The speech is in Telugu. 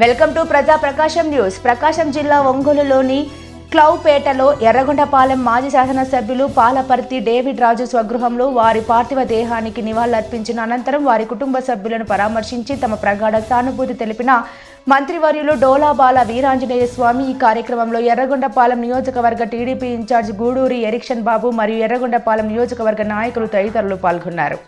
వెల్కమ్ టు ప్రజా ప్రకాశం న్యూస్. ప్రకాశం జిల్లా ఒంగోలులోని క్లౌపేటలో ఎర్రగొండపాలెం మాజీ శాసనసభ్యులు పాలపర్తి డేవిడ్ రాజు స్వగృహంలో వారి పార్థివ దేహానికి నివాళులర్పించిన అనంతరం వారి కుటుంబ సభ్యులను పరామర్శించి తమ ప్రగాఢ సానుభూతి తెలిపిన మంత్రివర్యులు డోలాబాల వీరాంజనేయ స్వామి ఈ కార్యక్రమంలో ఎర్రగొండపాలెం నియోజకవర్గ టీడీపీ ఇన్ఛార్జ్ గూడూరి ఎరిక్షన్ బాబు మరియు ఎర్రగొండపాలెం నియోజకవర్గ నాయకులు తదితరులు పాల్గొన్నారు.